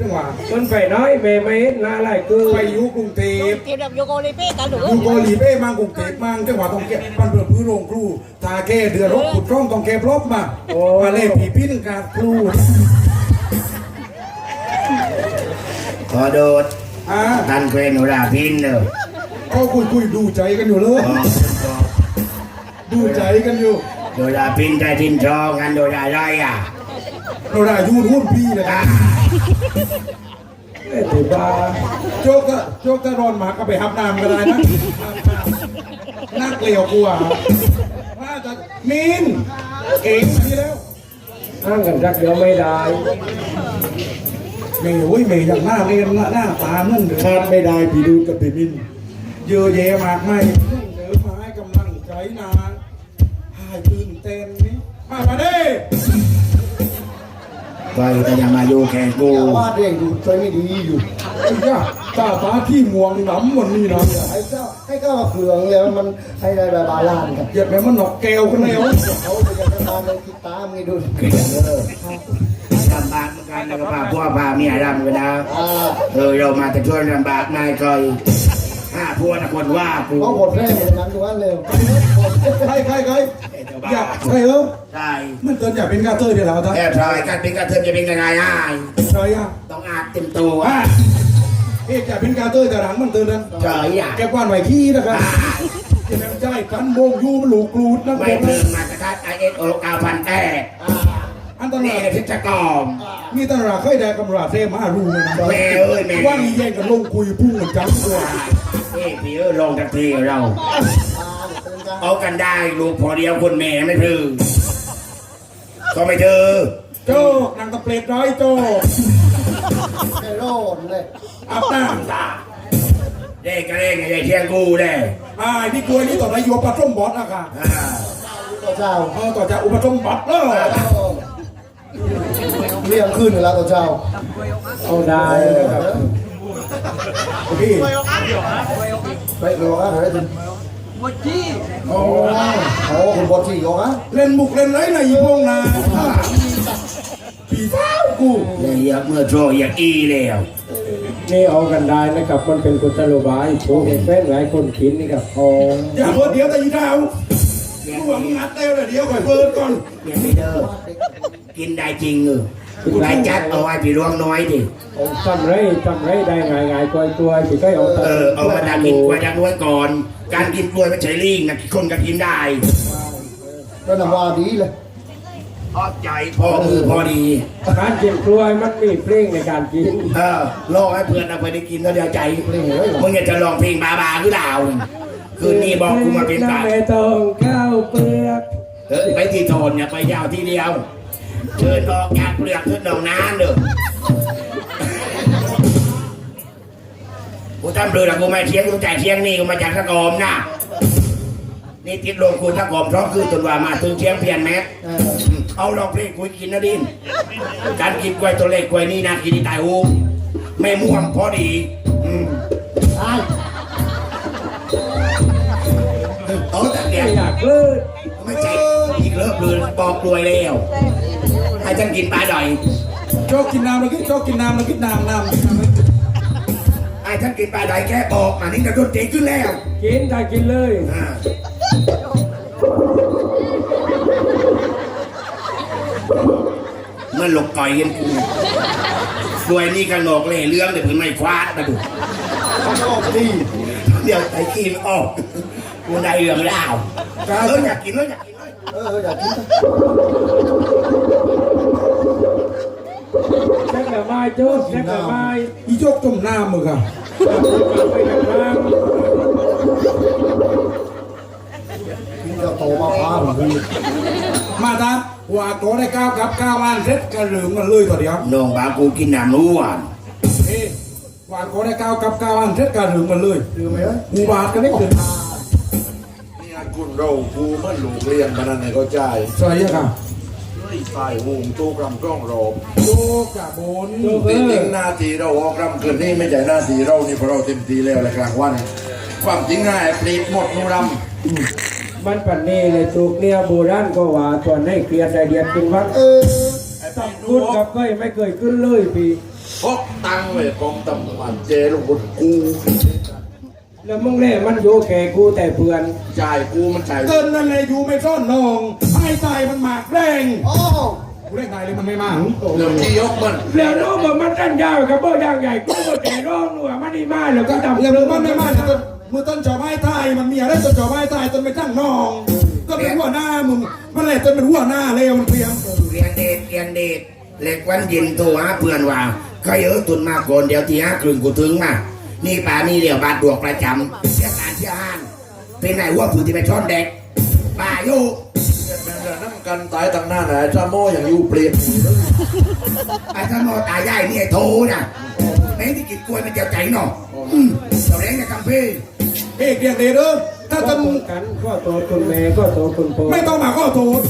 จังหวะมันไปน้อยแม่ไม่เห็นหน้าไรคือไปอยู่กรุงเทพเก็บแบบโยโกลิเป้กันหรืออยู่เกาหลีเป้มากรุงเทพมากจังหวะต้องแก้ปันเปิดพื้นโรงครูทาแก้เดือดรบขุดร่องต้องแก้รบมามาเล่ผีปิ้นกาครูขอโดดอ่าท่านเควนราพินเนอะเขาคุยคุยดูใจกันอยู่เลยดูใจกันอยู่โดราพินใจทินชองกันโดราไรอะ เราได้ยูนหุ้นพี่เลยคอ่ารับเอ้ยถือว่าโจกก็โจกก็รอนหมาก็ไปหับน้ำก็ได้นะนักเลี้ยวกลัวว่าจะมินเก่งดีแล้วอ้างกันรักเดียวไม่ได้เมย์โอ้ยเมย์อย่างหน้าเรียนหน้าตานั่นเดือดไม่ได้พี่ดูกับพี่มินเยอะแยะมากมายเดินมาให้กำลังใจนะหายตื่นเต้นนี่มามาเด้ ไปแต่ยังมาอยู่แข่งกูวาดเองดูใจไม่ดีอยู่ไอ้ย่าตาตาที่ม่วงน้ำวันนี้นะให้เจ้าให้เจ้ามาเขืองแล้วมันให้ได้แบบบาลานซ์กันเหยียดแม่มันหนอกแก้วกันแล้วเขาจะยังทำในติดตามนี่ดูเออลำบากเหมือนกันแล้วก็พาพวกพาเมียรำกันนะอ่าเออเรามาแต่ช่วยลำบากนายคอยห้าพวกนะคนว่ากูเขาหมดแรงอย่างนั้นดูว่าเร็วใครใครใคร อยากใครเออใช่มันเกินอยากเป็นกาเตอร์เดียวแล้วท่านแอบทอยกันเป็นกระเทินจะเป็นยังไงอะใครอะต้องอาบเต็มตัวอะเอ๊ะอยากเป็นกาเตอร์แต่หลังมันเตือนนั้นเฉยอะแกกวานไหวขี้นะครับจะแม่งใจกันโมงยูมันหลูกรูดนะไม่เพิ่มมาตรการไอเอสโอเก้าพันแปดอันตนี่รายนะพิจกรมนี่ตลาดเคยได้กำราเทมารู้เลยนะแม่เอ้ยแม่ว่านี่แย่งกันลงคุยพุ่งกันจังตัวเอ้ยพี่เออลงทักทีเรา เอากันได้ลูกพอเดียวคนแม่ไม่ถือก็ไม่ถือโจ๊กนางตะเปรตร้อยโจ๊กไอ้โรนเลยอาบน้ตาเด็กก็เด็กไงเที่ยงกูเด้ำอ่านี่กล้วยนี่ต่อไปโยปลาส้มบอสอะค่ะอ่าตัวเจ้าเออต่อจากอุปส้มบอสเออเลี้ยงขึ้นแล้วตัวเจ้าเอาได้นะครับพี่ไปรอกันเฮ้ย คุณโอ้โอ้คุณบอลจีโยกะเล่นบุกเล่นไรในยี่พงนาปีเฝ้ากูเลยอยากเมื่อโชว์อยากอีแล้วนี่เอากันได้นะครับ มันเป็นกุศโลบายผมเห็นแฟนหลายคนกินนี่ครับเอาอย่าเพิ่เดี๋ยวแต่ยี่ดาวกูหวังงัดเต้วเลยเดี๋ยวก่อนเปิดก่อนอยังไม่เด้อกินได้จริงเออ ไรจัดเอาไว้พี่รวงน้อยดิเอาทำไรทำไรได้ง่ายง่ายๆกลอยตัวสิก็เอาเออเอามาดันกินกล้วยดันไว้ก่อน การกินกล้วยไม่ใช่ลิงนะคนก็กินได้ก็นำว่าดีเลยพอใจพอมือพอดีการกินกล้วยมันมีเพลงในการกินเออรอให้เพื่อนเอาไปได้กินก็เดียวใจเลี้ยงเลยมึงอยากจะลองเพลงบาบาหรือเปล่าคืนนี้บอกกูมาเป็นน้ำตาเมตองข้าวเปลือกเออไปที่โทนเนี่ยไปยาวที่เดียว เชิญออกจากเปลือกขึ้นดองน้ำเด้อกูทำเรือละกูมาเชียงกูจ่ายเชียงนี่กูมาจากสะกอมนะนี่ติดลงกูสะกอมเพราะคือจนว่ามาถึงเชียงเพียนแม็กเออเอาลองเพลงกูกินนะดินการกินกล้วยตัวเล็กกล้วยนี่นะกินที่ตายหูไม่ม่วงพอดีอืมไอ้เอาแต่เดียวไม่อยากเลิกไม่ใช่อีกเลิกเลยบอกรวยแล้ว ให้ฉันกินปลาดอยโจ๊กกินน้ำแล้วกินโจ๊กกินน้ำแล้วกินน้ำน้ำให้ฉันกินปลาดอยแค่บอกอันนี้จะโดนเตะขึ้นแล้ว กินได้กินเลยอ่าเมื่อหลกต่อยกันกูรวยนี่กันหลอกเลยเรื่องเดี๋ยวเพิ่งไม่คว้านะดูเขาชอบดีเดี๋ยวไอ้กินออกกูได้เรื่องแล้วเอออยากกินเลยอยากกินเลยเอออยากกิน แค่กระไม้จุ๊บแค่กระไม้อีโจ๊กต้มน้ำมึงอะไปกันบ้างกินจะโตมาพาผมดีมาตาว่าโตได้เก้ากับเก้าวันเสร็จก็ลืมกันเลยต่อเดียวน้องบากูกินน้ำล้วนเอ๊ะว่าโตได้เก้ากับเก้าวันเสร็จก็ลืมกันเลยลืมไหมเอ้ยกูบาทก็ได้เกินเนี่ยคุณเราครูมันลูกเรียนมานั่นไหนก็จ่ายใช่ยัง ค่ะใส่หูงตู้กำกล้องรอบโจ๊กจากบนจุ๊บจเอริองๆหน้าที่เราออกรำคืนนี้ไม่ใช่หน้าที่เรานี่เพราะเราเต็มที่แล้วแหละกลางวัน ความจริงง่ายปลีดหมดนูรมันปันนี้เลยถูกเนี่ยโบราณก็ว่าตอนให้เคลียร์ได้เดียดเป็นวัดเออำไอ้ตัพี่บดูคุณกับก้อยไม่เคยขึ้นเลยพี่พกตังค์ไว้กองตำรวจเจลงบนกู แล้วมึงเนี่ยมันอยู่แค่กูแต่เพื่อน จ่ายกูมันจ่ายเกินนั่นเลยอยู่ไม่ซ่อนนองให้ตายมันหมากแรงโอ้กูเล่นตายเลยมันไม่มากเรื่องที่ยกมันแล้วน้องบอกมันกันยาวกับเบอร์ยางใหญ่กูก็แต่ร้องหนูมันนี่มาแล้วก็ดำเรื่องมันไม่มากจนมือต้นจอบไม้ตายมันมีอะไรต้นจอบไม้ตายต้นไม่ตั้งนองก็เป็นหัวหน้ามึงมันแหละต้นเป็นหัวหน้าเลยมันเพียงเรียนเดทเรียนเดทเล็กวันเย็นโทรหาเพื่อนว่าใครเออตุนมาก่อนเดี๋ยวที่ห้าครึ่งกูถึงมา นี่ป่านี่เดี๋ยวบาดดวกประจำเชี่ยการเชี่ยห้านเป็นไงว่าผืนที่ไปช้อนเด็กป่าโยนั่งกันตายต่างหน้าไหนจ้าโม่อย่างยูเปลี่ยนไอ้ท่านมอตายใหญ่นี่ไอ้โทน่ะแม่งที่กินกล้วยมันเจียวใจเนาะอืมเราเล่นกับกัมพี่เอกเรียกเดเด้อถ้าก็ต้นตัวกันก็ตัวคุณแม่ก็ตัวคุณพ่อไม่ต้องมาก็โทษ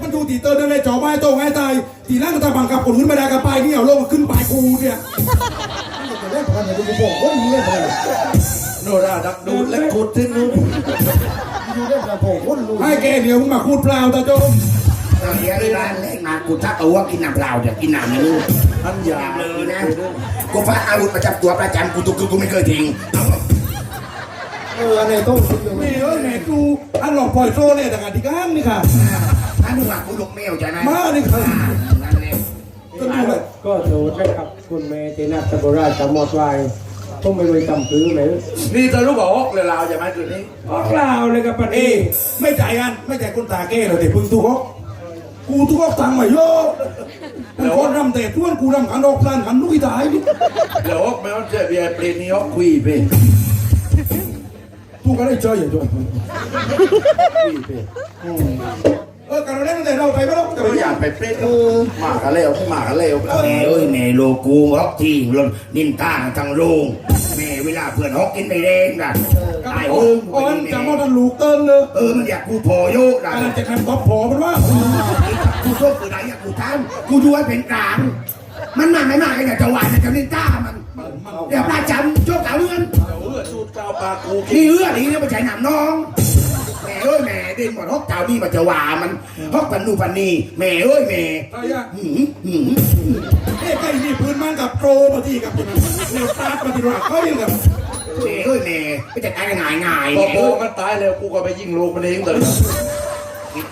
มันดูตีเตอร์นั่นเลยจอบไม้โต้งไม้ตายตีนั่งตาบังกับคนอื่นไม่ได้กับไปนี่เอาลงมาขึ้นปลายกูเนี่ย จะเล่นพันอย่าดูกูบอกคนนี้เล่นพันโนราดักดูดและขุดที่นู้นดูเล่นพันผมคนรู้ให้แกเดี๋ยวมึงมาพูดเปล่าตาโจมตอนนี้ที่บ้านเล็กมากูทักเอาว่ากินน้ำเปล่าเดี๋ยวกินน้ำนี่ท่านอย่าเลยนะกูฟ้าอาวุธประจำตัวประจำกูตุกกูไม่เคยทิ้งเอาเอออันนี้ต้องคิดอยู่แม่เอ้ยแม่กูอันหลอกปล่อยโซ่เนี่ยแต่การที่ก้ามนี่ค่ะถ้ามึงว่ากูลูกแมวใช่ไหมมาดิครับอ่านั่นเองก็ดูเลยก็โทษนะครับ คุณแม่ที่นักตะโบราณจำมอดไว้ผมไม่รู้จำพื้นไหนนี่จะรู้บอกฮอกเลยลาวใช่ไหมคืนนี้ออกลาวเลยกับปันเอ้นี้ไม่จ่ายกันไม่จ่ายคนตาเก้เลยแต่พึ่งทุกข์กูทุกข์ตังค์มาเยอะมันคนรำแต่ท้วนกูรำขันดอกพลานขันลูกอีตายดิเดี๋ยวฮอกไม่ต้องเจ็บยายเปลี่ยนนี่ฮอกคุยไปทุกข์ก็ได้เจออย่างจนคุยไป เออการเล่นตั้งแต่เราไปไม่ต้องแต่ก็ไม่อยากไปเปลี่ยหมากกันแล้วหมากกันแล้วแม่เอ้ยแม่โลกูฮอกที่รถนินท่าทั้งโรงแม่เวลาเพื่อนฮอกกินไปเองกันตายโอ้โอ้ยอ่อนจะมอดันลูกเติ้ลเลยเออมันอยากกูพอโยกกานะรจะคันท็อปพอมันว่ากูโชคกูไหนอยากกูทำกูดูให้เป็นกลางมันมาไม่มาไอ้เนี่ยจะหวานจะนินท่ามันเดี๋ยวประจำโชคเก่าเงินเดี๋ยวเอื้อสูตรกาวปากกูกินนี่เอื้อนี่เนี่ยมาใช้หนามน้อง เอ้ยแม่เด่นหมดฮอกเจ้านี่มาจะว่ามันฮอกปันนูปันนี่แม่เอ้ยแม่ไอ้ยะหืมหืมเอ้ไก่นี่พื้นมันกับโกรมาที่กับเร็วตาปฏิรักเขาอย่างกับแม่เอ้ยแม่ไม่จัดการง่ายง่ายพอแม่โบเอ้ยกันตายแล้วกูก็ไปยิงลูกมันเองแต่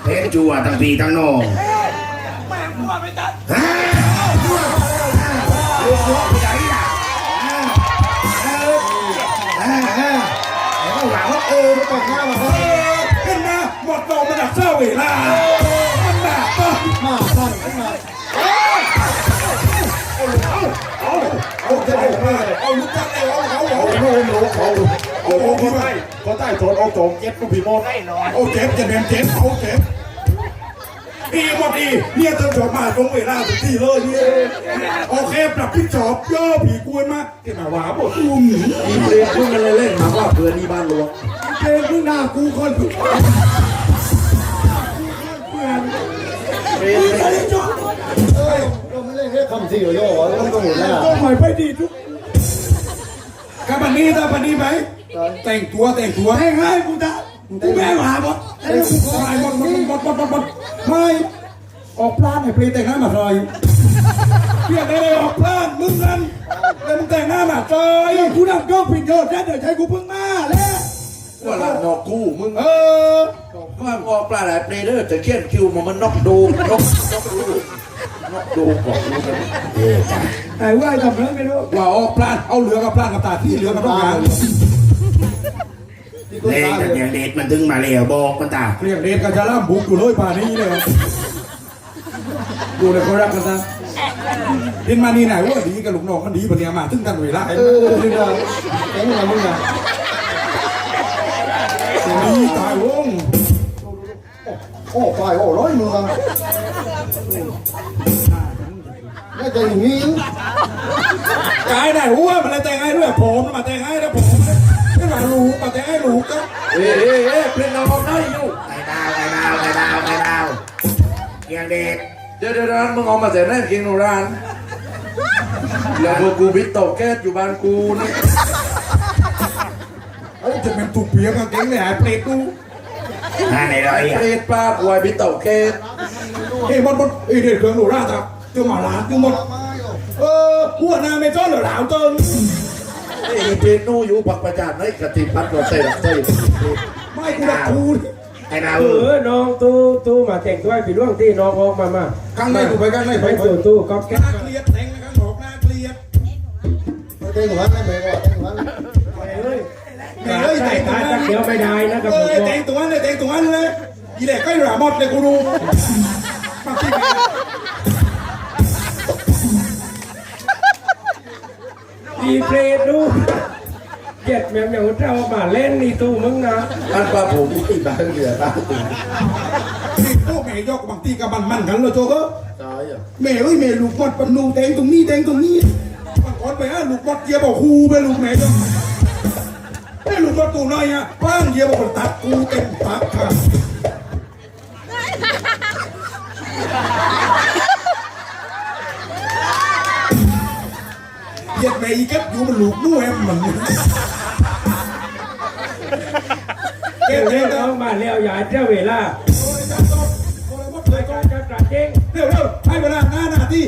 เพนจัวทั้งพี่ทั้งน้องฮะลูกลูกไปไหนล่ะเออเออเออเออหวังว่าเออตกหน้ามาครับขึ้น มาหมดดอกมันดักเศร้าเวลามันหนักก็มาสั่นขึ้นมาเอาเอาจะเอามาเอาลูกจักเอาเอาเอาเอาลูกลูกเขาเอาเอาพี่ไม่เขาใต้โทนเอาโจมเก็บลูกผีโมดเอาเจ็บจะแดมเจ็บเอาเจ็บอีหมดอีเนี่ยต้องจบมาตรงเวลาทุกที่เลยเนี่ยโอเคปรับพี่จอบย่อผีกวนมาเก็บมาหวาบดตุ้มอีเปลี่ยนพึ่งกันเลยเล่นมาว่าเพื่อนนี่บ้านหลวงเพลงพึ่งหน้ากูคน ต้องห็นหน้าต้องใหม่ไปดีทุกกับปันนี้ตาปันนี้ไหมแต่งตัวแต่งตัวให้ง่ายกูตากูแม่หาบดไอ้กูคลายบดบดบดบดบดไม่ออกพลาดไอ้เพลงแต่งหน้ามาซอยเพียงได้ออกพลาดมึงนั่นแล้วมึงแต่งหน้ามาซอยกูนับยกล้องผิดโยชน์เดี๋ยวใช้กูเพิ่งมาแล้วว่าหละนอกกูมึงเออ อปลาหลายเปลเดอร์จะเขียนคิวมันมันนอกดูนอกนกดูนอกดูบอกรู้กันไอ้ว่าจำเรื่องไม่รู้ว่าออกพลาเอาเหลือกับพลากับตาที่เหลือกับต้องการเล่ตานกันอย่างเด็ดมันถึงมาแล้วบอกมันตาเรียกเดชกับจะล่ามบุกอยู่เลยป่านนี้เลยดูเลยเขารักกันนะเห็นมานี่ไหนว่าดีกับลูกน้องมันดีปะเนี่ยมาถึงกันเวลาเออนี่นเอ็งนะมึงนะดีตายวง โอ้ฝ่ายโอ้ร้อยมือน่าจะอย่างนี้กายได้หัวมันเลยแต่งให้ด้วยผมมาแต่งให้แล้วผมไม่มาลูกมาแต่งให้ลูกก็เอ้ยเอ้ยเอ้ยเปลี่ยนเราได้อยู่ไข่ดาวไข่ดาวไข่ดาวไข่ดาวอย่างเด็ดเดี๋ยวเดี๋ยวมึงเอามาแต่แน่กินโนรานแล้วพวกกูบิดตกแก๊สอยู่บ้านกูนี่เอ้ยจะเป็นตุกเปียกกางเกงเลยหายเปรตดู หาในไรอะเปรตป้าควายบิดตกแก๊สเฮ้ยบดบดเอ้ยเด็ดเครื่องหนูราดครับเจ้าหมาล้านเจ้าหมดเออหัวหน้าไม่จ้อนเหรอหลาวเติงนี่เพลงนู่อยู่ปักประจานให้กติพัดเราใส่หลักใส่ไม่กูรักกูไอ้นาเออ น้องตู้ตู้มาแต่งตัวให้พี่ล่วงที่น้องออกมามาข้างในกูไปข้างในไปไปไปสู่ตู้ก๊อฟแก๊น่าเกลียดแต่งข้างนอกน่าเกลียดเต้นหัวนั่นเองว่าเต้นหัวนั่นเอ้ย แม่เอ้ยแต่งตัวตายนั้นเดี๋ยวไม่ได้นะครับเอผมอแต่งตัวนั้นเลยแต่งตัวนั้นเลยอีแหลกก็หลามอดเลยกูรู้มาที่แม่ดีเฟรดดูเจ็ดแมวอย่างเจ้ามาเล่นนี่ตู้มึงนะอันป้าผมที่บ้านเหลือตาตื่นนี่พวกแม่ยกบางทีกับมันมันกันเลยโจก็ตายอะแม่เอ้ยแม่ลูกบอดปนูแดงตรงนี้แดงตรงนี้มันก่อนไปฮะลูกบอดเยียบอกฮูไปลูกแม่จ้ะ ไอ้ลูกบอดตัวน้อยอะป้างเยียบอกตัดกูเต็มปากค่ะเยียดแม่อีกับอยู่มันลูกนู่แอมมันเก็บเร็เร็ววน้องมาเร็วอย่าเจ้าเวลาเลยก็ก่อนจะกระเด้งเร็วเร็วให้เวลาหน้าหน้าที่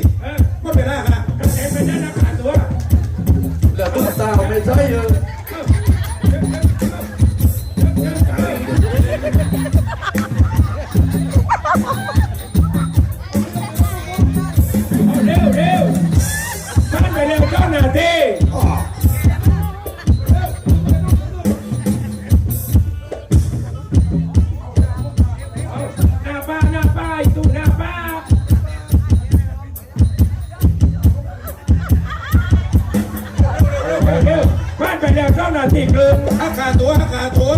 เร็วบ้านไปเร็วเจ้าหน้าที่กลึงอาคาตัวอาคาตัว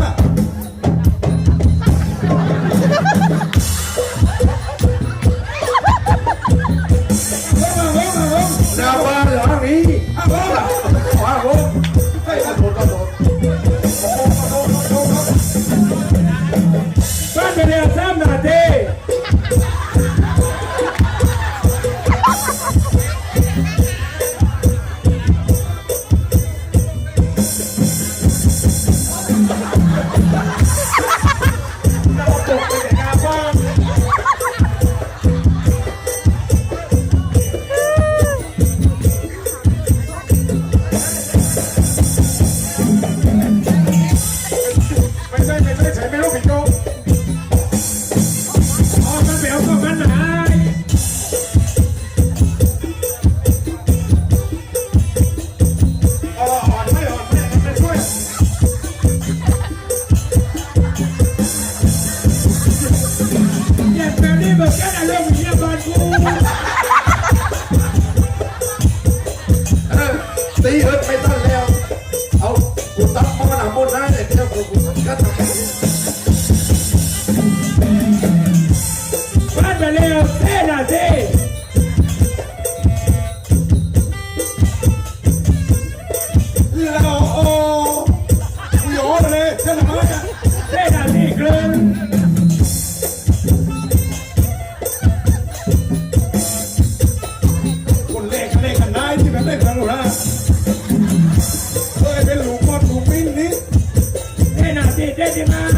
า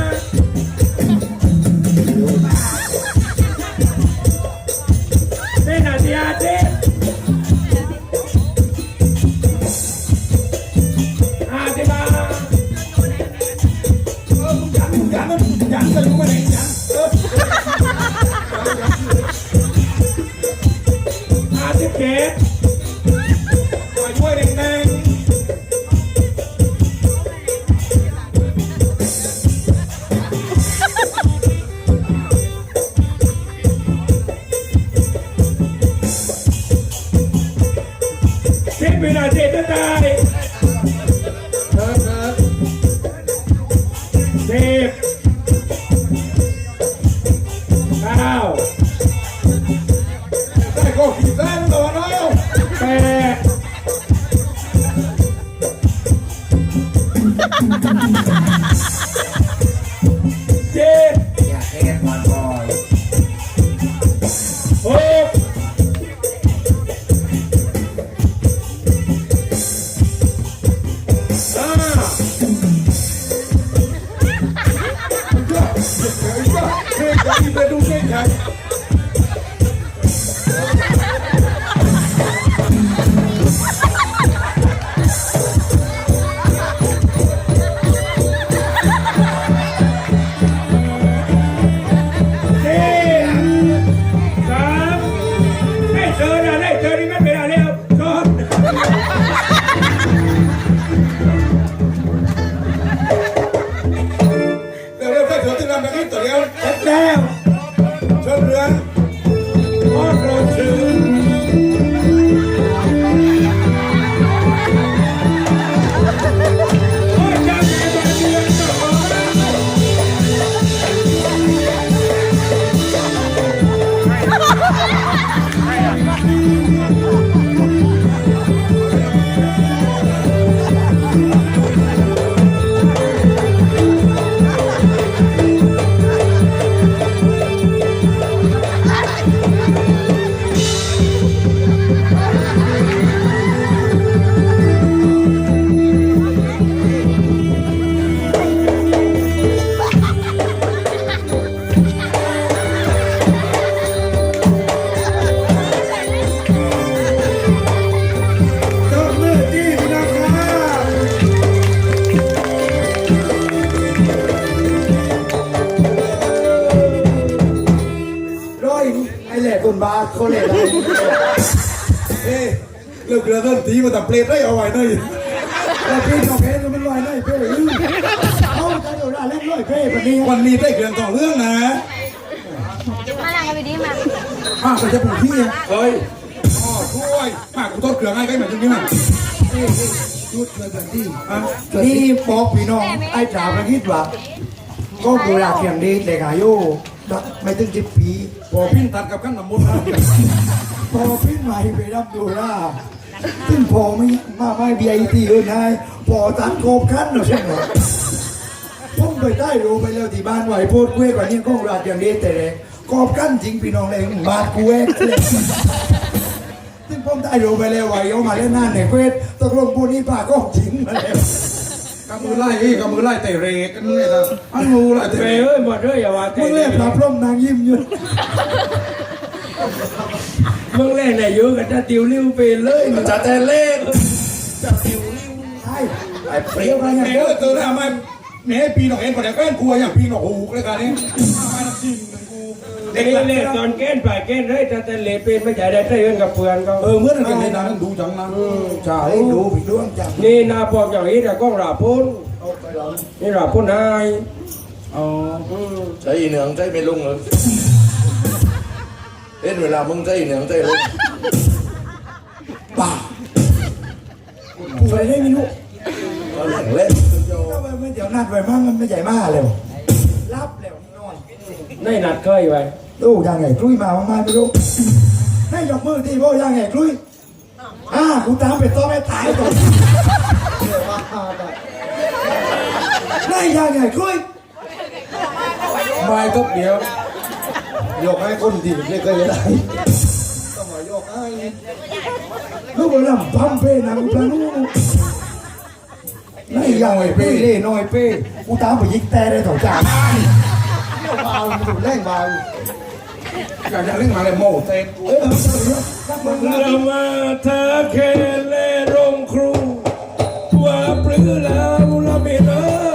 down. เลิกเรือเริ่มตีมาแต่เปรตได้เอาไว้ได้แต่พี่น้องเอ็นมันลอยได้เพ่เอาใจเดี๋ยวได้เล่นลอยเพ่วันนี้วันนี้ได้เรื่องต่อเรื่องนะมานั่งกันไปดีมาป้าไปจะปลูกที่อะเฮ้ยอ๋อช่วยป้ากูต้นเกลือง่ายใกล้เหมือนนี้มั้งยุดเลยแบบนี้อะนี่บอกพี่น้องไอ้จ่าประคิดว่าก็ดูแลเพียงดีแต่อายุไม่ถึงสิบปีพอพิ้นตัดกับขั้นน้ำมันนะพอพี่ใหม่ไปรับดูแล ซึ่งพอไม่มาไม่เบียร์ตีเลยนายพอตัดโกบขั้นเหรอใช่ไหมผมไปได้รู้ไปแล้วที่บ้านไหวโพดกุ้ยกว่านี้ก็รักอย่างดีแต่เด็กกอบขั้นจริงพี่น้องเลยบาดกุ้ยเลยซึ่งผมได้รู้ไปแล้วไหวเอามาเล่นหน้าในเวทตกลงปูนี้ป่าก็จริงมาแล้วกำมือไล่เอ้ยกำมือไล่เตะเรกกันเลยนะอันงูไล่เตะเว้เรยกเอ้ยหมดเลยอย่าว่าแต่มึงเล่นพระพรหมนางยิ้มอยู่ มึงเล่นไหนเยอะกันจะติวลิ้วไปเลยมึงจะแต่เล่นใช่ไอ้เปรี้ยวอะไรแหมเงี้ยเออเจอหน้ามันแหมปีนออกเอ็นก่อนแต่แฟนกลัวอย่างปีนออกหูเลยการนี้มาจริงเลยกูเด็กเล่นตอนเกณฑ์ไปเกณฑ์เลยจะแต่เล่นเป็นไม่ใช่ได้เตือนกับเพื่อนก็เออเมื่อนั้นกันเลยนะดูจังนะใช่ดูพี่ดวงจังนี่นาพอกอย่างนี้แต่ก้องราพุนเอาไปลองนี่ราพุนนายอ๋อใจเหนืองใจไม่ลงเลย เล่นเวลามึงใจเหนืองใจลงป่าไปได้ไม่รู้ก็เล่นเล่นถ้าไปไม่เดี๋ยวนัดไปมั่งมันไม่ใหญ่มากเลยรับแล้วน้อยในนัดเคยไปดูยังไงคลุยมามาไม่รู้ให้ยกมือที่พ่อยังไงคลุยอ่ากูตามไปต่อไม่ตายก่อนได้ยังไงคลุยบายทบเดียว โยกให้คนที่ไม่เคยได้ต้องมาโยกให้ลูกเราปั๊มเป้นังพระนูนี่ยังไงเป้เล่น้อยเป้กูตามไปยิงแต่ได้ต่อจากเบาดูแรงเบาอยากจะเล่นมาเลยโม่เตะเออรักมึงรักเรามาเธอเคเลรงครูว่าปลื้อแล้วเราไม่เลิก